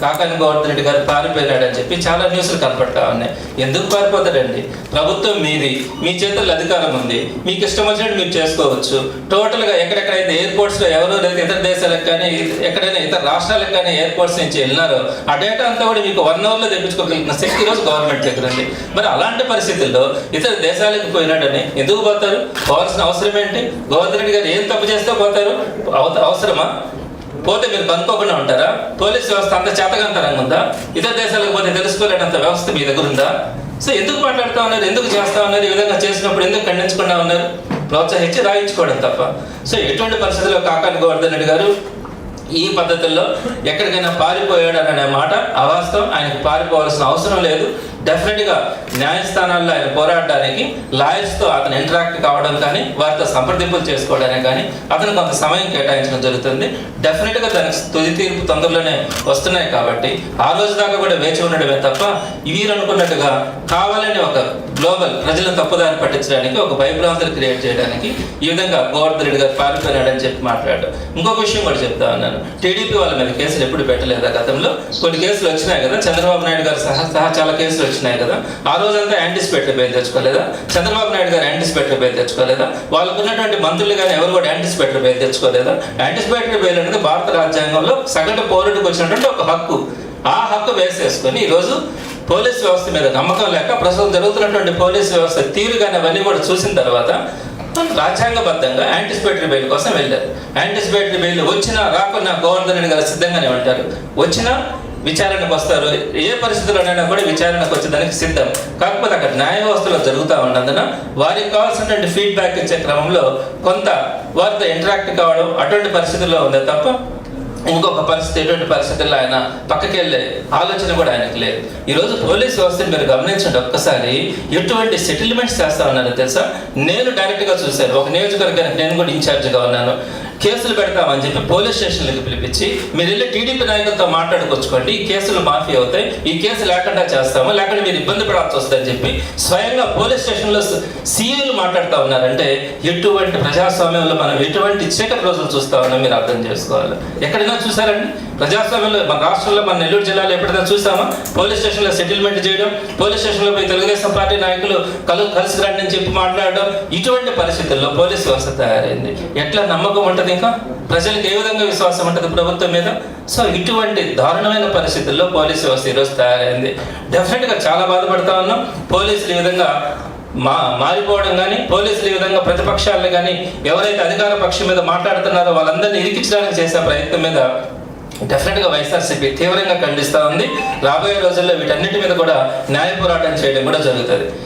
కాకాని గోవర్ధన్ రెడ్డి గారు పారిపోయినాడు అని చెప్పి చాలా న్యూస్లు కనపడతా ఉన్నాయి. ఎందుకు పారిపోతాడండి ప్రభుత్వం మీది మీ చేతుల్లో అధికారం ఉంది. మీకు ఇష్టం వచ్చినట్టు మీరు చేసుకోవచ్చు. టోటల్గా ఎక్కడెక్కడైతే ఎయిర్పోర్ట్స్లో ఎవరో లేదా ఇతర దేశాలకు కానీ ఎక్కడైనా ఇతర రాష్ట్రాలకు కానీ ఎయిర్పోర్ట్స్ నుంచి వెళ్ళినారో ఆ డేటా అంతా కూడా మీకు వన్ అవర్లో తెప్పించుకోగలిగిన శక్తి రోజు గవర్నమెంట్ దగ్గర ఉంది. మరి అలాంటి పరిస్థితుల్లో ఇతర దేశాలకు పోయినాడని ఎందుకు పోతారు? పోవాల్సిన అవసరం ఏంటి? గోవర్ధన్ రెడ్డి గారు ఏం తప్పు చేస్తే పోతారు? అవ- అవసరమా? పోతే మీరు కనుక్కోకుండా ఉంటారా? పోలీస్ వ్యవస్థ అంత చేతగంతరంగా ఉందా? ఇతర దేశాలకు పోతే తెలుసుకోలేనంత వ్యవస్థ మీ దగ్గర ఉందా? సో ఎందుకు మాట్లాడుతూ ఉన్నారు? ఎందుకు చేస్తా ఉన్నారు? ఈ విధంగా చేసినప్పుడు ఎందుకు ఖండించకుండా ఉన్నారు? ప్రోత్సహించి రాయించుకోవడం తప్ప. సో ఎటువంటి పరిస్థితుల్లో కాకాని గోవర్ధన్ రెడ్డి గారు ఈ పద్ధతుల్లో ఎక్కడికైనా పారిపోయాడు అనే మాట అవాస్తవం. ఆయనకు పారిపోవాల్సిన అవసరం లేదు. డెఫినెట్గా న్యాయస్థానాల్లో ఆయన పోరాడడానికి లాయర్స్తో అతను ఇంటరాక్ట్ కావడం కానీ వారితో సంప్రదింపులు చేసుకోవడానికి కానీ అతను కొంత సమయం కేటాయించడం జరుగుతుంది. డెఫినెట్గా దానికి తుది తీర్పు తొందరలోనే వస్తున్నాయి కాబట్టి ఆ రోజు దాకా కూడా వేచి ఉండడమే తప్ప వీరు అనుకున్నట్టుగా కావాలని ఒక గ్లోబల్ ప్రజలను తప్పుదారి పట్టించడానికి ఒక భయభ్రాంతులు క్రియేట్ చేయడానికి ఈ విధంగా గోవర్ధన్ రెడ్డి గారు అని చెప్పి మాట్లాడాడు ఇంకొక విషయం కూడా చెప్తా ఉన్నాను. టీడీపీ వాళ్ళ మీద కేసులు ఎప్పుడు పెట్టలేదా గతంలో? కొన్ని కేసులు వచ్చినాయి కదా చంద్రబాబు నాయుడు గారు సహా సహా చాలా కేసులు వచ్చినాయి కదా. ఆ రోజంతా యాంటిసిపేటరీ బెయిల్ తెచ్చుకోలేదా? Chandrababu Naidu garu anticipatory bail తెచ్చుకోలేదా? వాళ్ళకు ఉన్నటువంటి మంత్రులు కానీ ఎవరు కూడా యాంటిసిపేటరీ బెయిల్ తెచ్చుకోలేదా? యాంటిసిపేటరీ బెయిల్ అనేది భారత రాజ్యాంగంలో సగటు పౌరుడికి వచ్చినటువంటి ఒక హక్కు. ఆ హక్కు వేసేసుకొని ఈరోజు పోలీస్ వ్యవస్థ మీద నమ్మకం లేక ప్రస్తుతం జరుగుతున్నటువంటి పోలీస్ వ్యవస్థ తీరు అవన్నీ కూడా చూసిన తర్వాత రాజ్యాంగబద్ధంగా యాంటిసిపేటరీ బెయిల్ కోసం వెళ్ళారు. యాంటిసిపేటరీ బెయిల్ వచ్చినా రాకున్నా గవర్నర్ గారు సిద్ధంగానే ఉంటారు. వచ్చినా విచారణకు వస్తారు. ఏ పరిస్థితుల్లోనైనా కూడా విచారణకు వచ్చేదానికి సిద్ధం. కాకపోతే అక్కడ న్యాయ వ్యవస్థలో జరుగుతూ ఉన్నందున వారికి కావాల్సినటువంటి ఫీడ్బ్యాక్ ఇచ్చే క్రమంలో కొంత వారితో ఇంటరాక్ట్ కావడం అటువంటి పరిస్థితుల్లో ఉంది తప్ప ఇంకొక పరిస్థితి ఎటువంటి పరిస్థితుల్లో ఆయన పక్కకి వెళ్ళే ఆలోచన కూడా ఆయనకు లేదు. ఈరోజు పోలీస్ వ్యవస్థను మీరు గమనించండి ఒక్కసారి ఎటువంటి సెటిల్మెంట్స్ చేస్తా ఉన్నారో తెలుసా? నేను డైరెక్ట్గా చూశాను. ఒక నియోజకవర్గానికి నేను కూడా ఇన్ఛార్జ్గా ఉన్నాను. కేసులు పెడతామని చెప్పి పోలీస్ స్టేషన్లకు పిలిపించి మీరు వెళ్ళి టీడీపీ నాయకులతో మాట్లాడుకొచ్చుకోండి. ఈ కేసులు మాఫీ అవుతాయి. ఈ కేసు లేకుండా చేస్తాము. లేకుండా మీరు ఇబ్బంది పడాల్సి వస్తుందని చెప్పి స్వయంగా పోలీస్ స్టేషన్లో సీఏలు మాట్లాడుతూ ఉన్నారంటే ఎటువంటి ప్రజాస్వామ్యంలో మనం ఎటువంటి చీకటి రోజులు చూస్తా ఉన్నాం మీరు అర్థం చేసుకోవాలి. ఎక్కడైనా చూసారండి ప్రజాస్వామ్యంలో మన రాష్ట్రంలో మన నెల్లూరు జిల్లాలో ఎప్పుడైనా చూసామా? పోలీస్ స్టేషన్లో సెటిల్మెంట్ చేయడం పోలీస్ స్టేషన్లో పోయి తెలుగుదేశం పార్టీ నాయకులు కలు కలిసి రండి అని చెప్పి మాట్లాడడం ఇటువంటి పరిస్థితుల్లో పోలీస్ వ్యవస్థ తయారైంది. ఎట్లా నమ్మకం ఉంటుంది ఇంకా? ప్రజలకు ఏ విధంగా విశ్వాసం ఉంటుంది ప్రభుత్వం మీద? సో ఇటువంటి దారుణమైన పరిస్థితుల్లో పోలీస్ వ్యవస్థ ఈరోజు తయారైంది. డెఫినెట్గా చాలా బాధపడతా ఉన్నాం. పోలీసులు ఈ విధంగా మా మారిపోవడం కానీ పోలీసులు ఈ విధంగా ప్రతిపక్షాలను కానీ ఎవరైతే అధికార పక్షం మీద మాట్లాడుతున్నారో వాళ్ళందరినీ ఇరికించడానికి చేసే ప్రయత్నం మీద డెఫినెట్గా వైఎస్ఆర్సీపీ తీవ్రంగా ఖండిస్తూ ఉంది. రాబోయే రోజుల్లో వీటన్నిటి మీద కూడా న్యాయ పోరాటం చేయడం కూడా జరుగుతుంది.